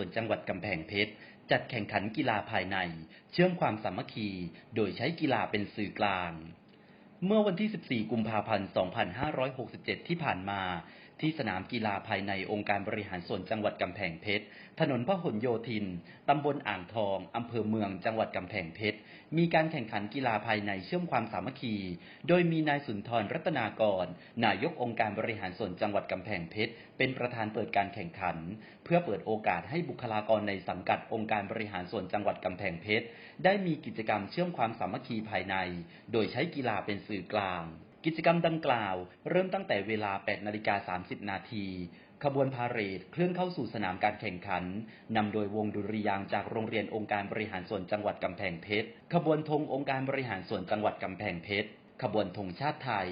ส่วนจังหวัดกำแพงเพชร จัดแข่งขันกีฬาภายใน เชื่อมความสามัคคี โดยใช้กีฬาเป็นสื่อกลาง เมื่อวันที่ 14 กุมภาพันธ์ 2567 ที่ผ่านมา ที่สนามกีฬาภายในองค์การบริหารส่วนจังหวัดกำแพงเพชร ถนนพหลโยธิน ตำบลอ่างทอง อำเภอเมือง จังหวัดกำแพงเพชร มีการแข่งขันกีฬาภายในเชื่อมความสามัคคี โดยมีนายสุนทรรัตนากร นายกองค์การบริหารส่วนจังหวัดกำแพงเพชร เป็นประธานเปิดการแข่งขัน เพื่อเปิดโอกาสให้บุคลากรในสังกัดองค์การบริหารส่วนจังหวัดกำแพงเพชร ได้มีกิจกรรมเชื่อมความสามัคคีภายใน โดยใช้กีฬาเป็นสื่อกลาง กิจกรรมดังกล่าว เริ่มตั้งแต่เวลา 8 นาฬิกา 30 นาที ขบวนพาเหรดเคลื่อนเข้าสู่สนามการแข่งขัน นำโดยวงดุริยางจากโรงเรียนองค์การบริหารส่วนจังหวัดกำแพงเพชร ขบวนธงองค์การบริหารส่วนจังหวัดกำแพงเพชร ขบวนธงชาติไทย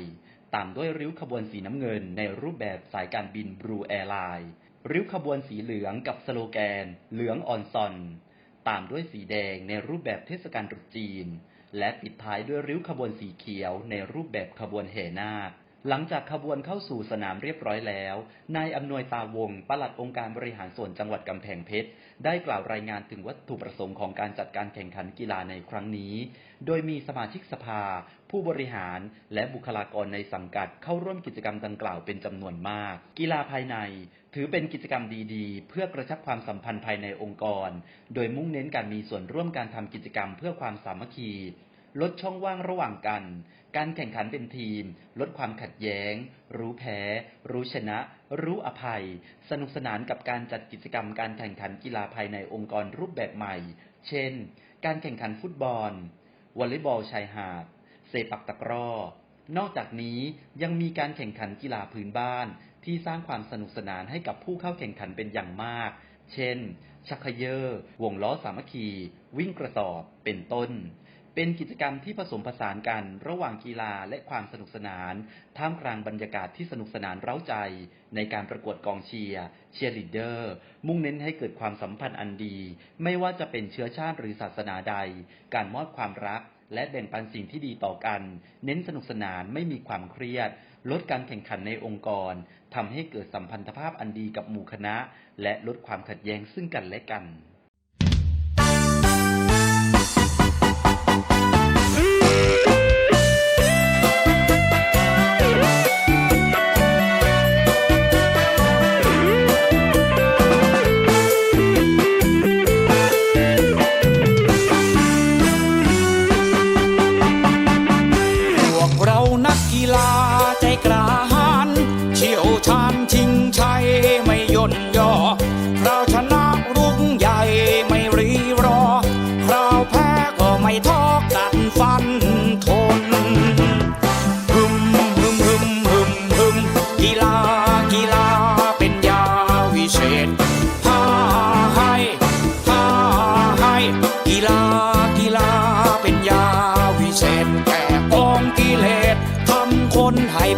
ตามด้วยริ้วขบวนสีน้ำเงินในรูปแบบสายการบินบรูแอร์ไลน์ ริ้วขบวนสีเหลืองกับสโลแกน เหลืองออนซอน ตามด้วยสีแดงในรูปแบบเทศกาลตรุษจีน และปิดท้ายด้วยริ้วขบวนสีเขียวในรูปแบบขบวนแห่นาค หลังจากขบวนเข้าสู่สนามเรียบร้อยแล้ว นายอำนวยตาวง ปลัดองค์การบริหารส่วนจังหวัดกำแพงเพชร ได้กล่าวรายงานถึงวัตถุประสงค์ของการจัดการแข่งขันกีฬาในครั้งนี้ โดยมีสมาชิกสภา ผู้บริหาร และบุคลากรในสังกัดเข้าร่วมกิจกรรมดังกล่าวเป็นจำนวนมาก กีฬาภายใน ถือเป็นกิจกรรมดีๆ เพื่อกระชับความสัมพันธ์ภายในองค์กร โดยมุ่งเน้นการมีส่วนร่วมการทำกิจกรรมเพื่อความสามัคคี ลดช่องว่างระหว่างกัน การแข่งขันเป็นทีม ลดความขัดแย้ง รู้แพ้ รู้ชนะ รู้อภัย สนุกสนานกับการจัดกิจกรรมการแข่งขันกีฬาภายในองค์กรรูปแบบใหม่ เช่น การแข่งขันฟุตบอล วอลเลย์บอลชายหาด เซปักตะกร้อ นอกจากนี้ยังมีการแข่งขันกีฬาพื้นบ้าน ที่สร้างความสนุกสนานให้กับผู้เข้าแข่งขันเป็นอย่างมาก เช่น ชักเขยอวงล้อสามัคคี วิ่งกระสอบ เป็นต้น เป็นกิจกรรมที่ผสมผสานกันระหว่างกีฬาและความสนุกสนาน ท่ามกลางบรรยากาศที่สนุกสนานเร้าใจ ในการประกวดกองเชียร์เชียร์ลีดเดอร์ มุ่งเน้นให้เกิดความสัมพันธ์อันดี ไม่ว่าจะเป็นเชื้อชาติหรือศาสนาใด การมอบความรักและแบ่งปันสิ่งที่ดีต่อกัน เน้นสนุกสนานไม่มีความเครียด ลดการแข่งขันในองค์กรทำให้เกิดสัมพันธภาพอันดีกับหมู่คณะ และลดความขัดแย้งซึ่งกันและกัน พ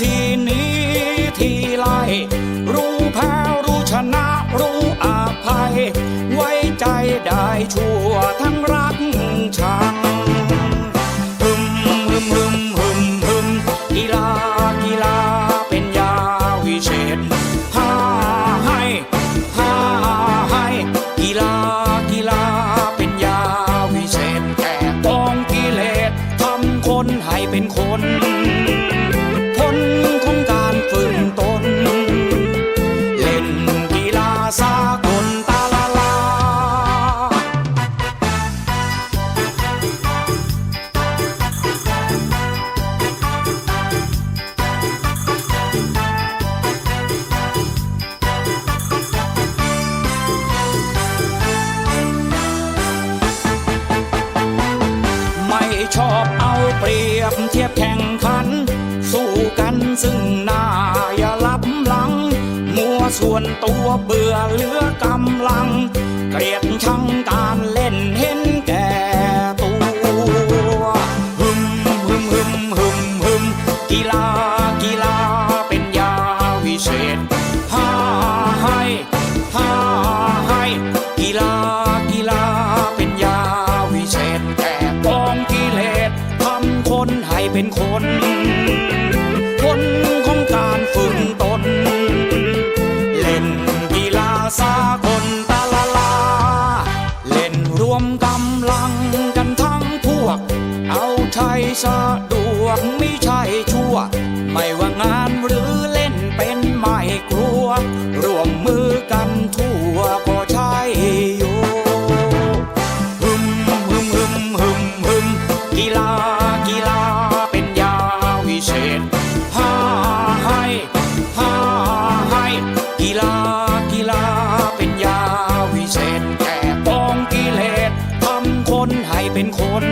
ที่นี้ที่ไล่รู้แพ้รู้ชนะรู้อาภัย ไว้ใจได้ชั่วทั้งรักชัง แข่งขัน สู้กันซึ่งหน้าอย่าลับหลัง มัวส่วนตัวเบื่อเหลือกำลัง เกลียดชังการ เป็นคน คนของการฝึกตน เล่นกีฬาสากลตาลาลา เล่นรวมกำลังกันทั้งพวก เอาชัยสะดวกไม่ใช่ชั่ว นให้เป็นคน